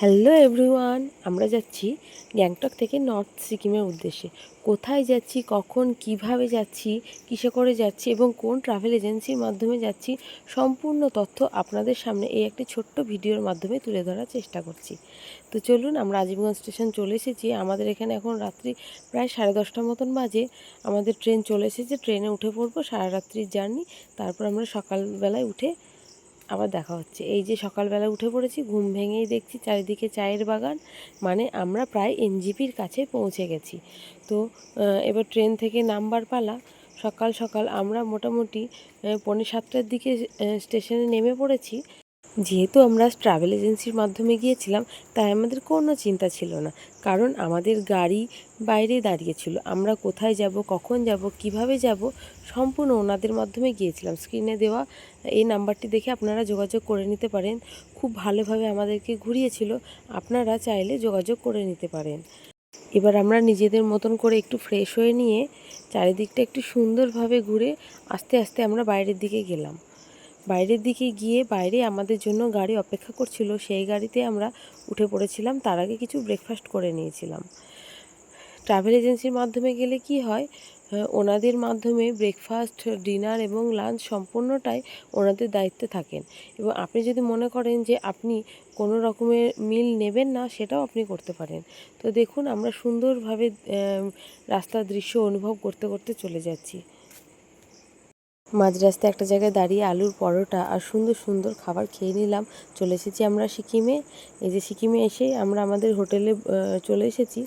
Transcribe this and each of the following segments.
Hello everyone আমরা যাচ্ছি গ্যাংটক থেকে নর্থ সিকিমের উদ্দেশ্যে। কোথায় যাচ্ছি, কখন, কীভাবে যাচ্ছি, কিসে করে যাচ্ছি এবং কোন ট্রাভেল এজেন্সির মাধ্যমে যাচ্ছি, সম্পূর্ণ তথ্য আপনাদের সামনে এই একটি ছোট্ট ভিডিওর মাধ্যমে তুলে ধরার চেষ্টা করছি। তো চলুন, আমরা আজিমগঞ্জ স্টেশন চলে এসেছি। আমাদের এখানে এখন রাত্রি প্রায় সাড়ে দশটার মতন বাজে। আমাদের ট্রেন চলে এসেছে, ট্রেনে উঠে পড়ব সারা রাত্রির জার্নি। তারপর আমরা সকালবেলায় উঠে আবার দেখা হচ্ছে। এই যে সকালবেলা উঠে পড়েছি, ঘুম ভেঙেই দেখছি চারিদিকে চায়ের বাগান মানে আমরা প্রায় এনজিপির কাছে পৌঁছে গেছি। তো এবার ট্রেন থেকে নাম্বার পালা। সকাল সকাল আমরা মোটামুটি পৌনে সাতটার দিকে স্টেশনে নেমে পড়েছি। যেহেতু আমরা ট্রাভেল এজেন্সির মাধ্যমে গিয়েছিলাম, তাই আমাদের কোনো চিন্তা ছিল না। কারণ আমাদের গাড়ি বাইরে দাঁড়িয়েছিল আমরা কোথায় যাব, কখন যাব, কীভাবে যাব, সম্পূর্ণ ওনাদের মাধ্যমে গিয়েছিলাম। স্ক্রিনে দেওয়া এই নাম্বারটি দেখে আপনারা যোগাযোগ করে নিতে পারেন। খুব ভালোভাবে আমাদেরকে ঘুরিয়েছিল। আপনারা চাইলে যোগাযোগ করে নিতে পারেন। এবার আমরা নিজেদের মতন করে একটু ফ্রেশ হয়ে নিয়ে, চারিদিকটা একটু সুন্দরভাবে ঘুরে আস্তে আস্তে আমরা বাইরের দিকে গেলাম। বাইরের দিকে গিয়ে বাইরে আমাদের জন্য গাড়ি অপেক্ষা করছিল, সেই গাড়িতে আমরা উঠে পড়েছিলাম। তার আগে কিছু ব্রেকফাস্ট করে নিয়েছিলাম। ট্রাভেল এজেন্সির মাধ্যমে গেলে কি হয় ওনাদের মাধ্যমে ব্রেকফাস্ট ডিনার এবং লাঞ্চ সম্পূর্ণটাই ওনাদের দায়িত্বে থাকেন। এবং আপনি যদি মনে করেন যে আপনি কোনো রকমের মিল নেবেন না, সেটাও আপনি করতে পারেন। তো দেখুন, আমরা সুন্দরভাবে রাস্তার দৃশ্য অনুভব করতে করতে চলে যাচ্ছি। মাঝ রাস্তায় একটা জায়গায় দাঁড়িয়ে আলুর পরোটা আর সুন্দর সুন্দর খাবার খেয়ে নিলাম। চলে এসেছি আমরা সিকিমে। এই যে সিকিমে এসে আমরা আমাদের হোটেলে চলে এসেছি।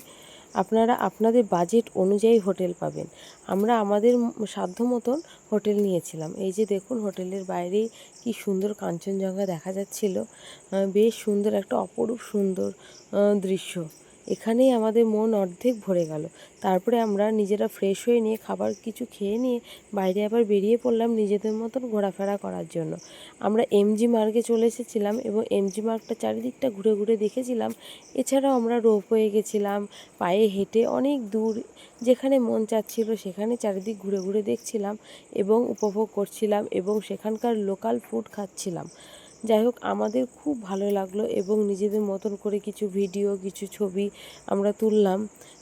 আপনারা আপনাদের বাজেট অনুযায়ী হোটেল পাবেন। আমরা আমাদের সাধ্য মতন হোটেল নিয়েছিলাম। এই যে দেখুন হোটেলের বাইরে কি সুন্দর কাঞ্চনজঙ্ঘা দেখা যাচ্ছিল। বেশ সুন্দর একটা অপরূপ সুন্দর দৃশ্য। এখানেই আমাদের মন অর্ধেক ভরে গেল। তারপরে আমরা নিজেরা ফ্রেশ হয়ে নিয়ে খাবার কিছু খেয়ে নিয়ে বাইরে আবার বেরিয়ে পড়লাম নিজেদের মতন ঘোরাফেরা করার জন্য। আমরা এমজি মার্গে চলে এসেছিলাম এবং এমজি মার্গটা চারিদিকটা ঘুরে ঘুরে দেখেছিলাম। এছাড়াও আমরা রোপওয়ে গেছিলাম, পায়ে হেঁটে অনেক দূর যেখানে মন চাচ্ছিল সেখানে চারিদিক ঘুরে ঘুরে দেখছিলাম এবং উপভোগ করছিলাম এবং সেখানকার লোকাল ফুড খাচ্ছিলাম। যাই হোক, আমাদের খুব ভালো লাগল এবং নিজেদের মতন করে কিছু ভিডিও কিছু ছবি আমরা তুললাম।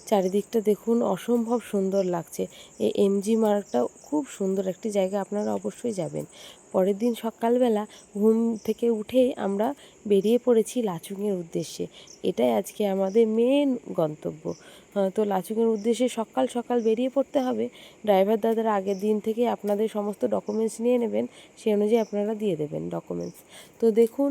চারিদিকটা দেখুন, অসম্ভব সুন্দর লাগছে। এই এমজি মার্কটা খুব সুন্দর একটি জায়গা, আপনারা অবশ্যই যাবেন। পরের দিন সকালবেলা ঘুম থেকে উঠেই আমরা বেরিয়ে পড়েছি লাচুংয়ের উদ্দেশ্যে। এটাই আজকে আমাদের মেন গন্তব্য। তো লাচুংয়ের উদ্দেশ্যে সকাল সকাল বেরিয়ে পড়তে হবে। ড্রাইভার দাদারা আগের দিন থেকে আপনাদের সমস্ত ডকুমেন্টস নিয়ে নেবেন, সেই অনুযায়ী আপনারা দিয়ে দেবেন ডকুমেন্টস তো দেখুন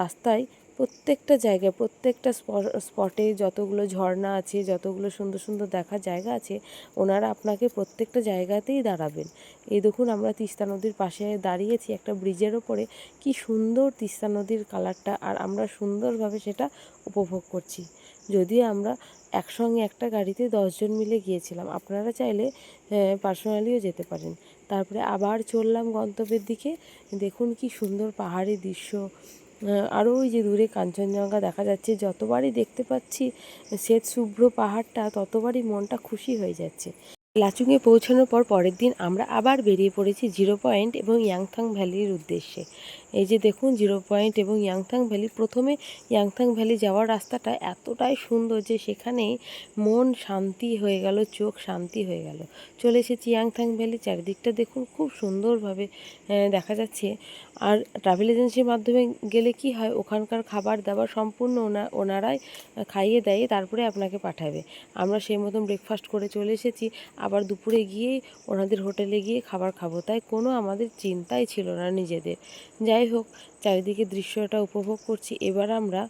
রাস্তায় প্রত্যেকটা জায়গায়, প্রত্যেকটা স্প- স্পটে যতগুলো ঝর্ণা আছে, যতগুলো সুন্দর সুন্দর দেখার জায়গা আছে, ওনারা আপনাকে প্রত্যেকটা জায়গাতেই দাঁড়াবেন। এই দেখুন আমরা তিস্তা নদীর পাশে দাঁড়িয়েছি একটা ব্রিজের ওপরে। কি সুন্দর তিস্তা নদীর কালারটা আর আমরা সুন্দরভাবে সেটা উপভোগ করছি। যদিও আমরা একসঙ্গে একটা গাড়িতে দশজন মিলে গিয়েছিলাম, আপনারা চাইলে পার্সোনালিও যেতে পারেন। তারপরে আবার চললাম গন্তব্যের দিকে। দেখুন কি সুন্দর পাহাড়ি দৃশ্য। আরও ওই যে দূরে কাঞ্চনজঙ্ঘা দেখা যাচ্ছে, যতবারই দেখতে পাচ্ছি শ্বেত শুভ্র পাহাড়টা ততবারই মনটা খুশি হয়ে যাচ্ছে। লাচুংয়ে পৌঁছানোর পর পরের দিন আমরা আবার বেরিয়ে পড়েছি জিরো পয়েন্ট এবং ইয়াংথাং ভ্যালির উদ্দেশ্যে। এই যে দেখুন, জিরো পয়েন্ট এবং ইয়াংথাং ভ্যালি, প্রথমে ইয়াংথাং ভ্যালি যাওয়ার রাস্তাটা এতটাই সুন্দর যে সেখানে মন শান্তি হয়ে গেল, চোখ শান্তি হয়ে গেল। চলে এসেছি ইয়াংথাং ভ্যালি, চারিদিকটা দেখুন খুব সুন্দরভাবে দেখা যাচ্ছে। আর ট্রাভেল এজেন্সির মাধ্যমে গেলে কি হয়, ওখানকার খাবার দাবার সম্পূর্ণ ওনা, ওনারাই খাইয়ে দেয়, তারপরে আপনাকে পাঠাবে। আমরা সেই মতন ব্রেকফাস্ট করে চলে এসেছি। আবার দুপুরে গিয়েই ওনাদের হোটেলে গিয়ে খাবার খাব। তাই কোনো আমাদের চিন্তাই ছিল না নিজেদের। যাই হোক, চারিদিকে দৃশ্যটা উপভোগ করছি। এবার আমরা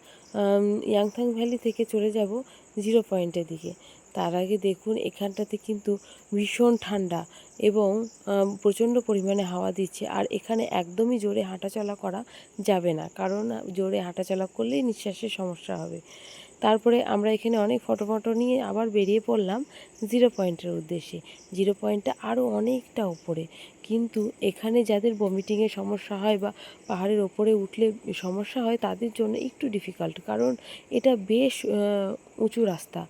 ইয়াংথাং ভ্যালি থেকে চলে যাব জিরো পয়েন্টের দিকে। তার আগে দেখুন, এখানটাতে কিন্তু ভীষণ ঠান্ডা এবং প্রচণ্ড পরিমাণে হাওয়া দিচ্ছে। আর এখানে একদমই জোরে হাঁটাচলা করা যাবে না। কারণ, জোরে হাঁটাচলা করলেই নিঃশ্বাসের সমস্যা হবে। তারপরে আমরা এখানে অনেক ফটো ফটো নিয়ে আবার বেরিয়ে পড়লাম জিরো পয়েন্টের উদ্দেশ্যে। জিরো পয়েন্টটা আরও অনেকটা উপরে। কিন্তু এখানে যাদের ভমিটিংয়ের সমস্যা হয় বা পাহাড়ের ওপরে উঠলে সমস্যা হয়, তাদের জন্য একটু ডিফিকাল্ট কারণ এটা বেশ উঁচু রাস্তা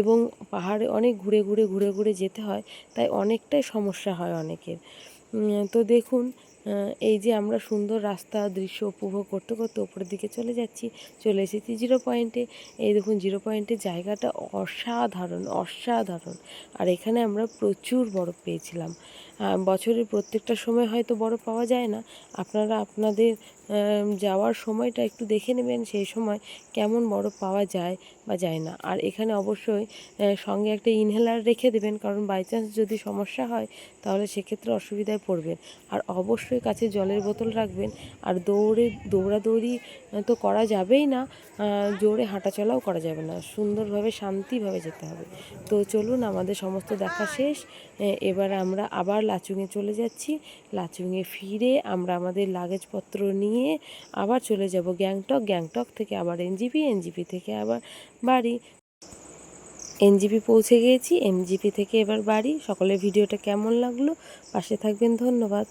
এবং পাহাড়ে অনেক ঘুরে ঘুরে ঘুরে ঘুরে যেতে হয়, তাই অনেকটাই সমস্যা হয় অনেকের। তো দেখুন এই যে আমরা সুন্দর রাস্তা দৃশ্য উপভোগ করতে করতে ওপরের দিকে চলে যাচ্ছি, চলে এসেছি জিরো পয়েন্টে এই দেখুন জিরো পয়েন্টের জায়গাটা অসাধারণ অসাধারণ। আর এখানে আমরা প্রচুর বরফ পেয়েছিলাম। বছরের প্রত্যেকটা সময় হয়তো বরফ পাওয়া যায় না। আপনারা আপনাদের যাওয়ার সময়টা একটু দেখে নেবেন সেই সময় কেমন বরফ পাওয়া যায় বা যায় না। আর এখানে অবশ্যই সঙ্গে একটা ইনহেলার রেখে দেবেন, কারণ বাই চান্স যদি সমস্যা হয়, তাহলে সেক্ষেত্রে অসুবিধায় পড়বেন। আর অবশ্যই কাছে জলের বোতল রাখবেন। আর দৌড়ে, দৌড়াদৌড়ি তো করা যাবেই না জোরে হাঁটাচলাও করা যাবে না। সুন্দরভাবে, শান্তিভাবে যেতে হবে। তো চলুন, আমাদের সমস্ত দেখা শেষ। এবার আমরা আবার লাচুংয়ে চলে যাচ্ছি। লাচুংয়ে ফিরে আমরা আমাদের লাগেজপত্র নিয়ে আবার চলে যাব গ্যাংটক। গ্যাংটক থেকে আবার এনজিপি এনজিপি থেকে আবার বাড়ি। এনজিপি পৌঁছে গিয়েছি এনজিপি থেকে এবার বাড়ি। সকলের ভিডিওটা কেমন লাগল? পাশে থাকবেন। ধন্যবাদ।